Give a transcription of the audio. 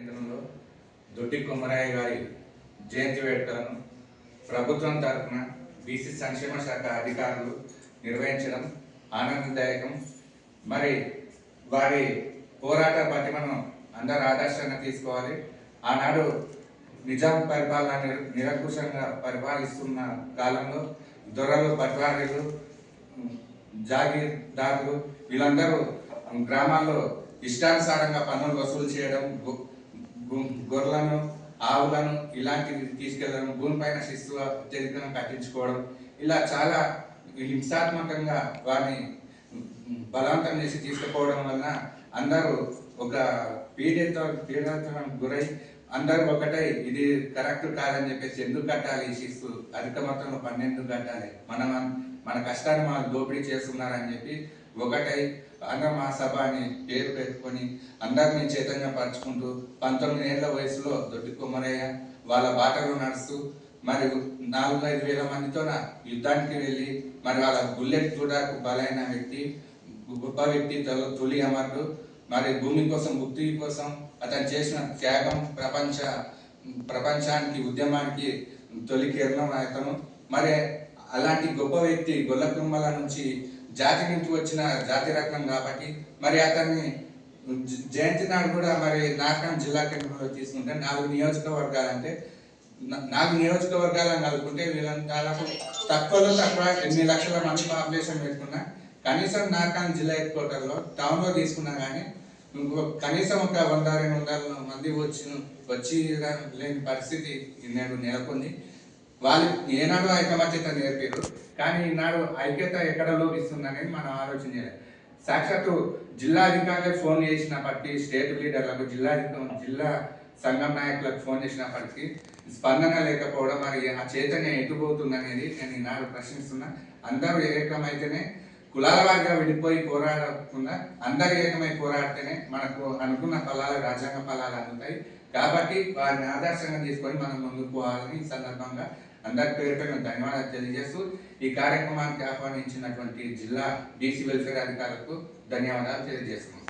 కేంద్రంలో దొడ్డి కొమ్మరాయ గారి జయంతి వేడుకలను ప్రభుత్వం తరఫున బీసీ సంక్షేమ శాఖ అధికారులు నిర్వహించడం ఆనందదాయకం. మరి వారి పోరాట పటిమను అందరు ఆదర్శంగా తీసుకోవాలి. ఆనాడు నిజాం పరిపాలన నిరంకుశంగా పరిపాలిస్తున్న కాలంలో దొరలు పట్వారీలు జాగీర్దారులు వీళ్ళందరూ గ్రామాల్లో ఇష్టానుసారంగా పన్నులు వసూలు చేయడం గొర్రెలను ఆవులను ఇలాంటివి తీసుకెళ్ళడం భూమిపైన శిస్తు అత్యధికంగా కట్టించుకోవడం ఇలా చాలా హింసాత్మకంగా వారిని బలవంతం చేసి తీసుకుపోవడం వలన అందరూ ఒక పీడిత పీడతనం గురై అందరూ ఒకటై ఇది కరెక్ట్ కాదని చెప్పేసి ఎందుకు కట్టాలి ఈ శిస్తు అధిక మొత్తంలో పన్నెండు కట్టాలి? మనం మన కష్టాన్ని మనం దోపిడీ చేస్తున్నారని చెప్పి ఒకటై అన్న మహాసభ అని పేరు పెట్టుకొని అందరినీ చైతన్య పరుచుకుంటూ పంతొమ్మిది ఏళ్ళ వయసులో దొడ్డి కుమ్మరయ్య వాళ్ళ బాటలో నడుస్తూ మరి నాలుగు ఐదు వేల మందితోన యుద్ధానికి వెళ్ళి మరి వాళ్ళ బుల్లెట్ చూడకు బలైన వ్యక్తి గొప్ప వ్యక్తి తొలి- తొలి అమరుడు. మరి భూమి కోసం ముక్తి కోసం అతను చేసిన త్యాగం ప్రపంచ ప్రపంచానికి ఉద్యమానికి తొలి కేరళం అతను. మరి అలాంటి గొప్ప వ్యక్తి గొల్ల కుమ్మల నుంచి జాతి నుంచి వచ్చిన జాతి రత్నం కాబట్టి మరి అతన్ని జయంతి నాడు కూడా మరి నాటకం జిల్లా కేంద్రంలో తీసుకుంటే నాలుగు నియోజకవర్గాలంటే నాలుగు నియోజకవర్గాలను కలుపుకుంటే వీళ్ళని దాదాపు తక్కువలో తక్కువ ఎనిమిది లక్షల మంది పాపులేషన్ పెట్టుకున్నా కనీసం నాకాన్ జిల్లా హెడ్ క్వార్టర్లో టౌన్లో తీసుకున్నా కానీ ఇంకో కనీసం ఒక వంద రెండు వందల మంది వచ్చి వచ్చి లేని పరిస్థితి నేడు నెలకొంది. వాళ్ళు ఏనాడు ఐకమత్యత నేర్పారు కానీ ఈనాడు ఐక్యత ఎక్కడ లోపిస్తుందనేది మనం ఆలోచన చేయాలి సాక్షాత్తు జిల్లా అధికారులకు ఫోన్ చేసినప్పటికీ స్టేట్ లీడర్లకు జిల్లా జిల్లా సంఘం నాయకులకు ఫోన్ చేసినప్పటికీ స్పందన లేకపోవడం మరి ఆ చైతన్యం ఎటుపోతుంది అనేది నేను ఈనాడు ప్రశ్నిస్తున్నా. అందరూ ఏకమైతేనే కులాల వారిగా విడిపోయి పోరాడకుండా అందరు ఏకమై పోరాడితేనే మనకు అనుకున్న ఫలాలు రాజ్యాంగ ఫలాలు అందుతాయి. కాబట్టి వారిని ఆదర్శంగా తీసుకొని మనం ముందుకు పోవాలని ఈ సందర్భంగా అందరి పేరు పేరు ధన్యవాదాలు తెలియజేస్తూ ఈ కార్యక్రమానికి ఆహ్వానించినటువంటి జిల్లా బీసీ వెల్ఫేర్ అధికారులకు ధన్యవాదాలు తెలియజేస్తున్నాం.